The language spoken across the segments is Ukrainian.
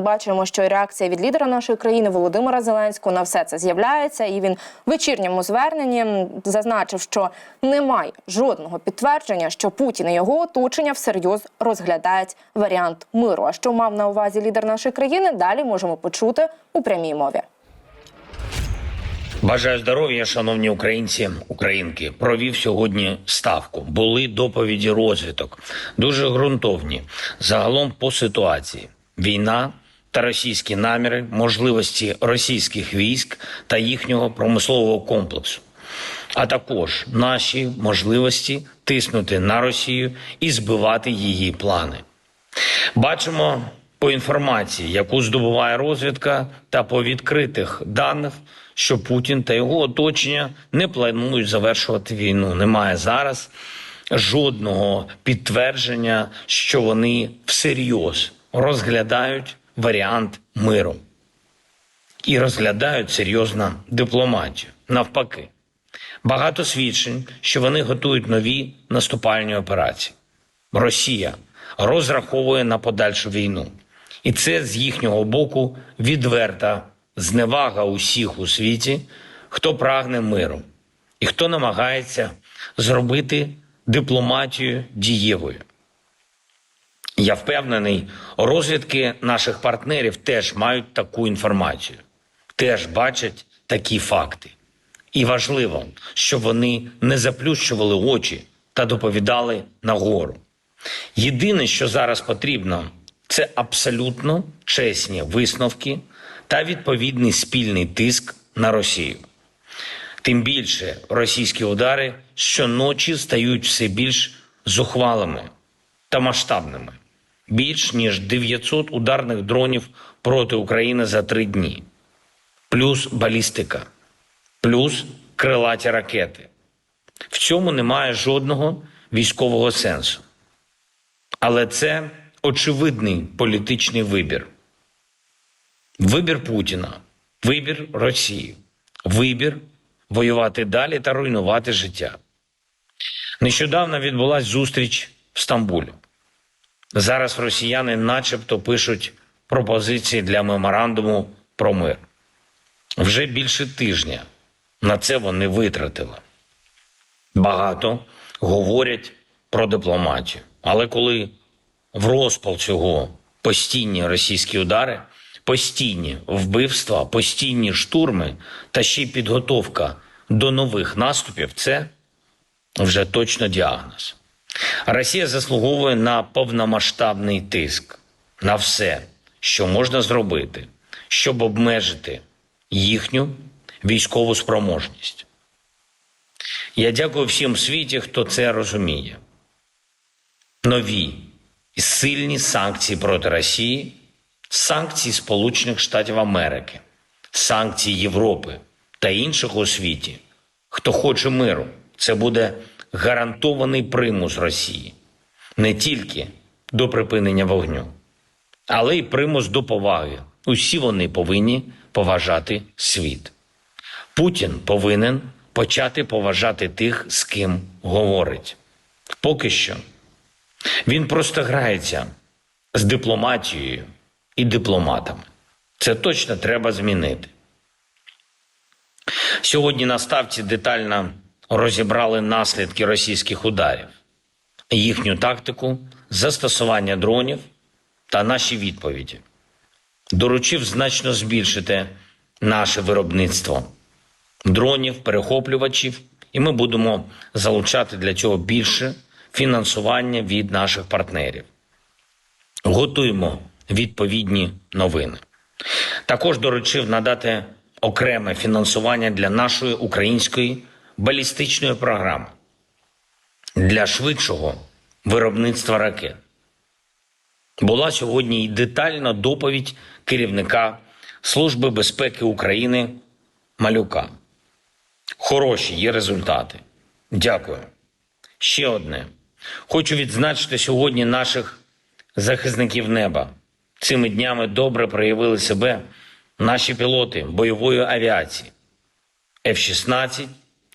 Бачимо, що реакція від лідера нашої країни Володимира Зеленського на все це з'являється, і він в вечірньому зверненні зазначив, що немає жодного підтвердження, що Путін і його оточення всерйоз розглядають варіант миру. А що мав на увазі лідер нашої країни? Далі можемо почути у прямій мові. Бажаю здоров'я, шановні українці, українки. Провів сьогодні ставку. Були доповіді розвиток, дуже ґрунтовні. Загалом по ситуації: війна та російські наміри, можливості російських військ та їхнього промислового комплексу, а також наші можливості тиснути на Росію і збивати її плани. Бачимо по інформації, яку здобуває розвідка, та по відкритих даних, що Путін та його оточення не планують завершувати війну. Немає зараз жодного підтвердження, що вони всерйоз розглядають варіант миру і розглядають серйозно дипломатію. Навпаки, багато свідчень, що вони готують нові наступальні операції. Росія розраховує на подальшу війну. І це з їхнього боку відверта зневага усіх у світі, хто прагне миру і хто намагається зробити дипломатію дієвою. Я впевнений, розвідки наших партнерів теж мають таку інформацію, теж бачать такі факти. І важливо, щоб вони не заплющували очі та доповідали нагору. Єдине, що зараз потрібно, це абсолютно чесні висновки та відповідний спільний тиск на Росію. Тим більше російські удари щоночі стають все більш зухвалими та масштабними. Більш ніж 900 ударних дронів проти України за три дні, плюс балістика, плюс крилаті ракети. В цьому немає жодного військового сенсу. Але це очевидний політичний вибір. Вибір Путіна, вибір Росії, вибір воювати далі та руйнувати життя. Нещодавно відбулася зустріч в Стамбулі. Зараз росіяни начебто пишуть пропозиції для меморандуму про мир. Вже більше тижня на це вони витратили. Багато говорять про дипломатію. Але коли в розпал цього постійні російські удари, постійні вбивства, постійні штурми та ще й підготовка до нових наступів, це вже точно діагноз. Росія заслуговує на повномасштабний тиск на все, що можна зробити, щоб обмежити їхню військову спроможність. Я дякую всім світі, хто це розуміє. Нові і сильні санкції проти Росії, санкції Сполучених Штатів Америки, санкції Європи та інших у світі. Хто хоче миру, це буде гарантований примус Росії не тільки до припинення вогню, але й примус до поваги. Усі вони повинні поважати світ. Путін повинен почати поважати тих, з ким говорить. Поки що він просто грається з дипломатією і дипломатами. Це точно треба змінити. Сьогодні на ставці детально розібрали наслідки російських ударів, їхню тактику, застосування дронів та наші відповіді. Доручив значно збільшити наше виробництво дронів, перехоплювачів, і ми будемо залучати для цього більше фінансування від наших партнерів. Готуємо відповідні новини. Також доручив надати окреме фінансування для нашої української балістичної програми для швидшого виробництва ракет. Була сьогодні і детальна доповідь керівника Служби безпеки України Малюка. Хороші є результати. Дякую. Ще одне. Хочу відзначити сьогодні наших захисників неба. Цими днями добре проявили себе наші пілоти бойової авіації F-16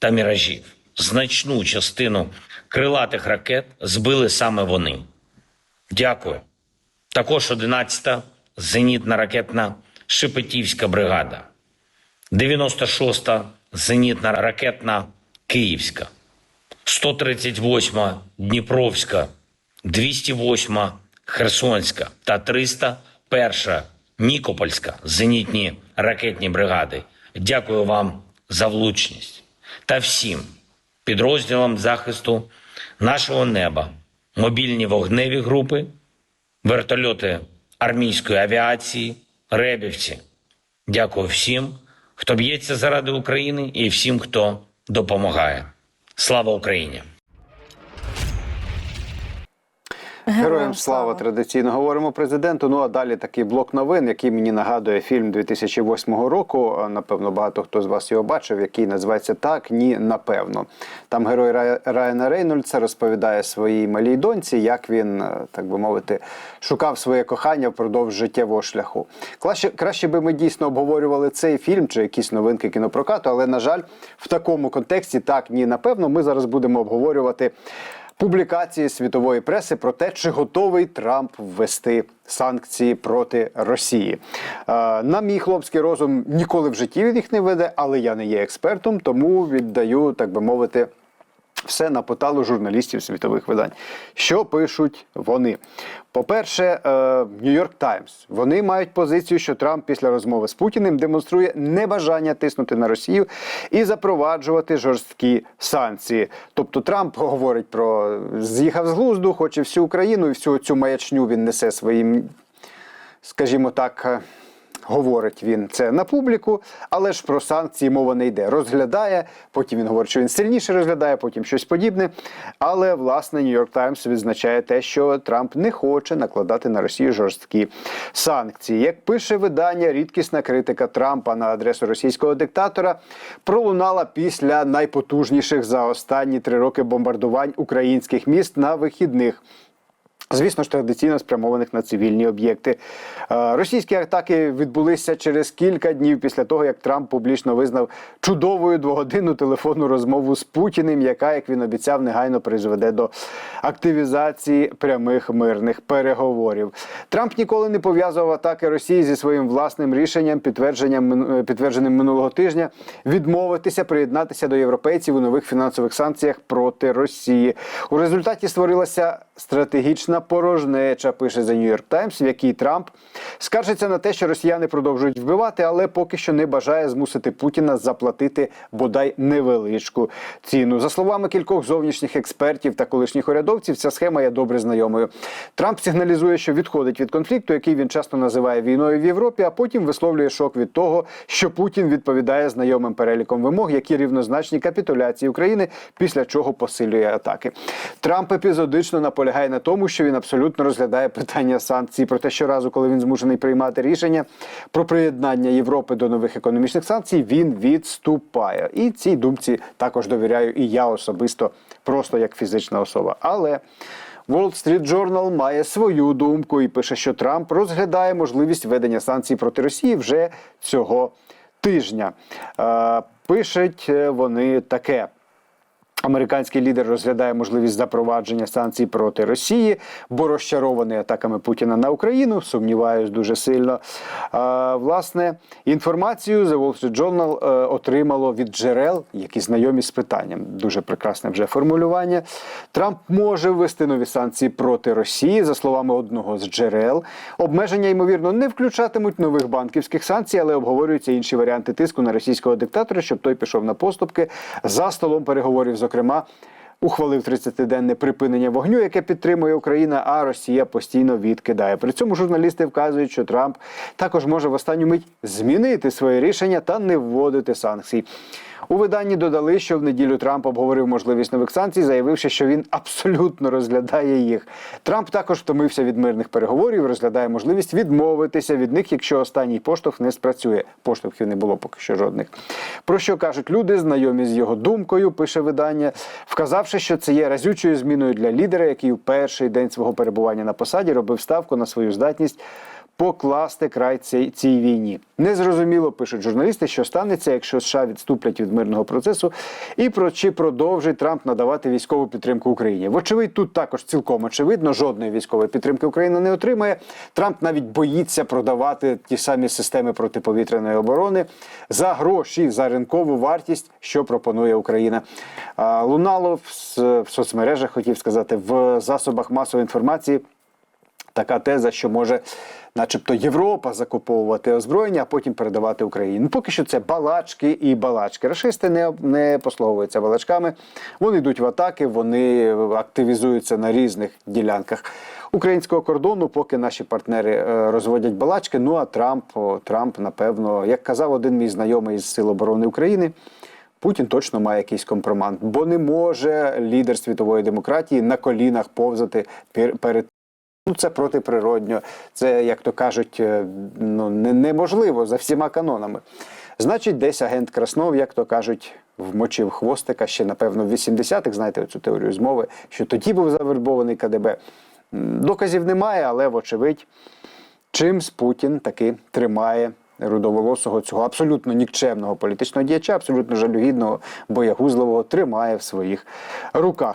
та міражів. Значну частину крилатих ракет збили саме вони. Дякую. Також 11-та зенітно-ракетна Шепетівська бригада, 96-та зенітна ракетна Київська, 138-ма Дніпровська, 208-ма Херсонська та 301-ша Нікопольська зенітні ракетні бригади. Дякую вам за влучність та всім підрозділам захисту нашого неба, мобільні вогневі групи, вертольоти армійської авіації, ребівці. Дякую всім, хто б'ється заради України і всім, хто допомагає. Слава Україні! Героям слава традиційно говоримо президенту. Ну а далі такий блок новин, який мені нагадує фільм 2008 року. Напевно, багато хто з вас його бачив, який називається Так, ні, напевно. Там герой Ра- Райана Рейнольдса розповідає своїй малій доньці, як він, е, так би мовити, шукав своє кохання впродовж життєвого шляху. Краще, краще би ми дійсно обговорювали цей фільм чи якісь новинки кінопрокату, але на жаль, в такому контексті так, ні, напевно, ми зараз будемо обговорювати публікації світової преси про те, чи готовий Трамп ввести санкції проти Росії. Е, На мій хлопський розум ніколи в житті він їх не веде, але я не є експертом, тому віддаю, так би мовити. Все на поталу журналістів світових видань. Що пишуть вони? По-перше, Нью-Йорк Таймс. Вони мають позицію, що Трамп після розмови з Путіним демонструє небажання тиснути на Росію і запроваджувати жорсткі санкції. Тобто Трамп говорить про з'їхав з глузду, хоче всю Україну, і всю цю маячню він несе своїм, скажімо так. Говорить він це на публіку, але ж про санкції мова не йде. Розглядає, потім він говорить, що він сильніше розглядає, потім щось подібне. Але власне Нью-Йорк Таймс відзначає те, що Трамп не хоче накладати на Росію жорсткі санкції. Як пише видання, рідкісна критика Трампа на адресу російського диктатора пролунала після найпотужніших за останні три роки бомбардувань українських міст на вихідних. Звісно ж, традиційно спрямованих на цивільні об'єкти. Е, Російські атаки відбулися через кілька днів після того, як Трамп публічно визнав чудовою двогодинну телефонну розмову з Путіним, яка, як він обіцяв, негайно призведе до активізації прямих мирних переговорів. Трамп ніколи не пов'язував атаки Росії зі своїм власним рішенням, підтвердженням підтвердженим минулого тижня, відмовитися приєднатися до європейців у нових фінансових санкціях проти Росії. У результаті створилася стратегічна порожнеча, пише The New York Times, в якій Трамп скаржиться на те, що росіяни продовжують вбивати, але поки що не бажає змусити Путіна заплатити бодай невеличку ціну. За словами кількох зовнішніх експертів та колишніх урядовців, ця схема є добре знайомою. Трамп сигналізує, що відходить від конфлікту, який він часто називає війною в Європі, а потім висловлює шок від того, що Путін відповідає знайомим переліком вимог, які рівнозначні капітуляції України, після чого посилює атаки. Трамп епізодично наполягає на тому, що він абсолютно розглядає питання санкцій. Проте щоразу, коли він змушений приймати рішення про приєднання Європи до нових економічних санкцій, він відступає. І цій думці також довіряю і я особисто, просто як фізична особа. Але Wall Street Journal має свою думку і пише, що Трамп розглядає можливість введення санкцій проти Росії вже цього тижня. Е, пишуть е, вони таке. Американський лідер розглядає можливість запровадження санкцій проти Росії, бо розчарований атаками Путіна на Україну. Сумніваюсь дуже сильно. А, власне, інформацію The Wall Street Journal е, отримало від джерел, які знайомі з питанням. Дуже прекрасне вже формулювання. Трамп може ввести нові санкції проти Росії, за словами одного з джерел. Обмеження ймовірно не включатимуть нових банківських санкцій, але обговорюються інші варіанти тиску на російського диктатора, щоб той пішов на поступки за столом переговорів. Зокрема, ухвалив 30-денне припинення вогню, яке підтримує Україна, а Росія постійно відкидає. При цьому журналісти вказують, що Трамп також може в останню мить змінити своє рішення та не вводити санкцій. У виданні додали, що в неділю Трамп обговорив можливість нових санкцій, заявивши, що він абсолютно розглядає їх. Трамп також втомився від мирних переговорів, розглядає можливість відмовитися від них, якщо останній поштовх не спрацює. Поштовхів не було поки що жодних. Про що кажуть люди, знайомі з його думкою, пише видання, вказавши, що це є разючою зміною для лідера, який у перший день свого перебування на посаді робив ставку на свою здатність покласти край цій, цій війні. Незрозуміло пишуть журналісти, що станеться, якщо США відступлять від мирного процесу, і про чи продовжить Трамп надавати військову підтримку Україні. Вочевидь, тут також цілком очевидно, жодної військової підтримки Україна не отримає. Трамп навіть боїться продавати ті самі системи протиповітряної оборони за гроші, за ринкову вартість, що пропонує Україна. Лунало в соцмережах, хотів сказати, в засобах масової інформації така теза, що може, начебто, Європа закуповувати озброєння, а потім передавати Україні. Ну, поки що це балачки і балачки. Рашисти не, не послуговуються балачками. Вони йдуть в атаки, вони активізуються на різних ділянках українського кордону, поки наші партнери е, розводять балачки. Ну а Трамп, Трамп, напевно, як казав один мій знайомий з Сил оборони України. Путін точно має якийсь компромат, бо не може лідер світової демократії на колінах повзати пер- перед Ну, це протиприродньо, це, як то кажуть, е, ну, неможливо за всіма канонами. Значить, десь агент Краснов, як то кажуть, вмочив хвостика ще, напевно, в 80-х, знаєте, цю теорію змови, що тоді був завербований КДБ. Доказів немає, але, вочевидь, чимсь Путін таки тримає рудоволосого цього абсолютно нікчемного політичного діяча, абсолютно жалюгідного, боягузливого, тримає в своїх руках.